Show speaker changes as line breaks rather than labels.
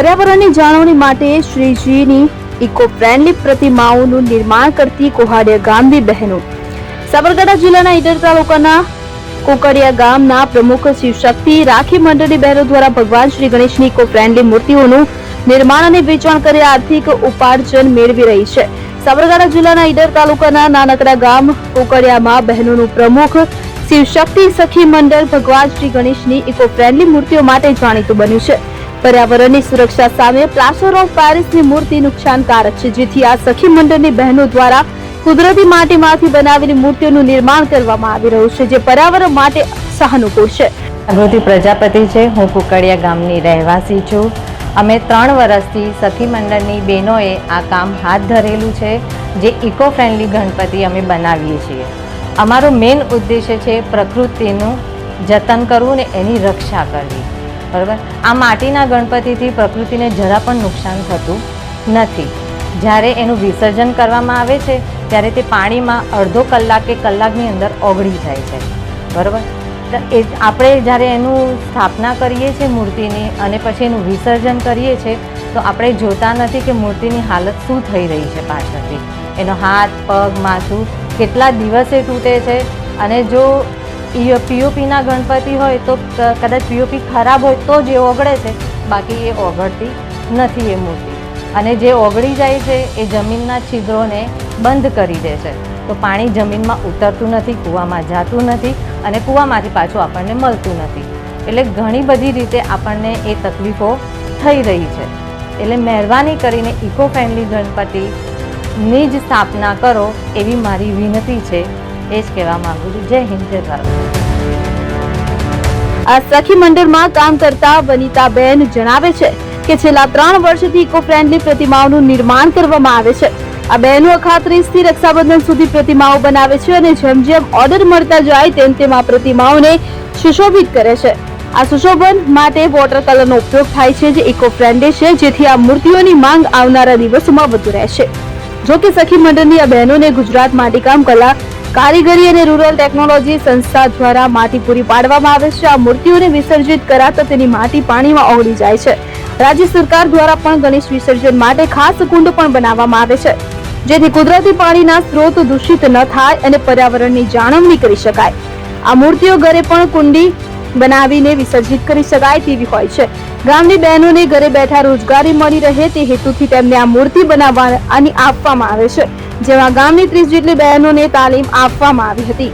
પર્યાવરણની જાળવણી માટે શ્રીજીની ઇકો ફ્રેન્ડલી પ્રતિમાઓનું નિર્માણ કરતી કોહાડિયા ગામની બહેનો. સાબરકાંઠા જિલ્લાના ઈડર તાલુકાના કોકડિયા ગામના પ્રમુખ શિવશક્તિ રાખી મંડળની બહેનો દ્વારા ભગવાન શ્રી ગણેશની ઇકો ફ્રેન્ડલી મૂર્તિઓનું નિર્માણ અને વેચાણ કરી આર્થિક ઉપાર્જન મેળવી રહી છે. સાબરકાંઠા જિલ્લાના ઈડર તાલુકાના નાનકડા ગામ કોકડિયામાં બહેનોનું પ્રમુખ શિવશક્તિ સખી મંડળ ભગવાન શ્રી ગણેશની ઇકો ફ્રેન્ડલી મૂર્તિઓ માટે જાણીતું બન્યું છે. પર્યાવરણની સુરક્ષા સામે પ્લાસ્ટર ઓફ પેરિસની મૂર્તિ નુકસાનકારક છે, જેથી આ સખી મંડળની બહેનો દ્વારા કુદરતી માટીમાંથી બનાવેલી મૂર્તિઓનું નિર્માણ કરવામાં આવી રહ્યું છે, જે પર્યાવરણ માટે સહાનુકૂળ છે.
જાગૃતિ પ્રજાપતિ છે, હું કુકડિયા ગામની રહેવાસી છું. અમે ત્રણ વર્ષથી સખી મંડળની બહેનોએ આ કામ હાથ ધરેલું છે, જે ઇકો ફ્રેન્ડલી ગણપતિ અમે બનાવીએ છીએ. અમારો મેઇન ઉદ્દેશ્ય છે પ્રકૃતિનું જતન કરવું ને એની રક્ષા કરવી. બરાબર? આ માટીના ગણપતિથી પ્રકૃતિને જરા પણ નુકસાન થતું નથી. જ્યારે એનું વિસર્જન કરવામાં આવે છે, ત્યારે તે પાણીમાં અડધો કલાક કે કલાકની અંદર ઓગળી જાય છે. બરાબર? એ આપણે જ્યારે એનું સ્થાપના કરીએ છીએ મૂર્તિની અને પછી એનું વિસર્જન કરીએ છીએ, તો આપણે જોતા નથી કે મૂર્તિની હાલત શું થઈ રહી છે પાછળથી. એનો હાથ, પગ, માથું કેટલા દિવસે તૂટે છે અને જો પીઓપીના ગણપતિ હોય તો કદાચ પીઓપી ખરાબ હોય તો જ એ ઓગળે છે. બાકી એ ઓગળતી નથી એ મૂર્તિ. અને જે ઓગળી જાય છે એ જમીનના છિદ્રોને બંધ કરી દે છે. તો પાણી જમીનમાં ઉતરતું નથી, કૂવામાં જાતું નથી અને કૂવામાંથી પાછું આપણને મળતું નથી. એટલે ઘણી બધી રીતે આપણને એ તકલીફો થઈ રહી છે. એટલે મહેરબાની કરીને ઇકો ફ્રેન્ડલી ગણપતિની જ સ્થાપના કરો એવી મારી વિનંતી છે. એ જ કહેવા માંગુ છું. જય હિન્દ, જય ભારત.
આ સખી મંડળમાં કામ કરતા વનિતાબેન જણાવે છે કે છેલ્લા ત્રણ વર્ષથી ઇકો ફ્રેન્ડલી પ્રતિમાઓનું નિર્માણ કરવામાં આવે છે. આ બહેનો અખાત્રીસથી રક્ષાબંધન સુધી પ્રતિમાઓ બનાવે છે અને જેમ જેમ ઓર્ડર મળતા જાય તેમ તેમ આ પ્રતિમાઓને સુશોભિત કરે છે. આ સુશોભન માટે વોટર કલરનો ઉપયોગ થાય છે જે ઇકો ફ્રેન્ડલી છે, જેથી આ મૂર્તિઓની માંગ આવનારા દિવસોમાં વધુ રહેશે. જો કે સખી મંડળની આ બહેનોને ગુજરાત માટીકામ કલા કારીગરી અને રૂરલ ટેકનોલોજી સંસ્થા દ્વારા માટી પૂરી પાડવામાં આવે છે. આ મૂર્તિઓને વિસર્જિત કરાતા તેની માટી પાણીમાં ઓગળી જાય છે. રાજ્ય સરકાર દ્વારા પણ ગણેશ વિસર્જન માટે ખાસ કુંડ પણ બનાવવામાં આવે છે. જેથી કુદરતી પાણીના સ્ત્રોત દૂષિત ન થાય અને પર્યાવરણની જાળવણી કરી શકાય. આ મૂર્તિઓ ઘરે પણ કુંડી બનાવીને વિસર્જિત કરી શકાય તેવી હોય છે. ગામની બહેનોને ઘરે બેઠા રોજગારી મળી રહે તે હેતુથી તેમને આ મૂર્તિ બનાવવાની આપવામાં આવે છે. જેમાં ગામની ત્રીસ જેટલી બહેનોને તાલીમ આપવામાં આવી હતી.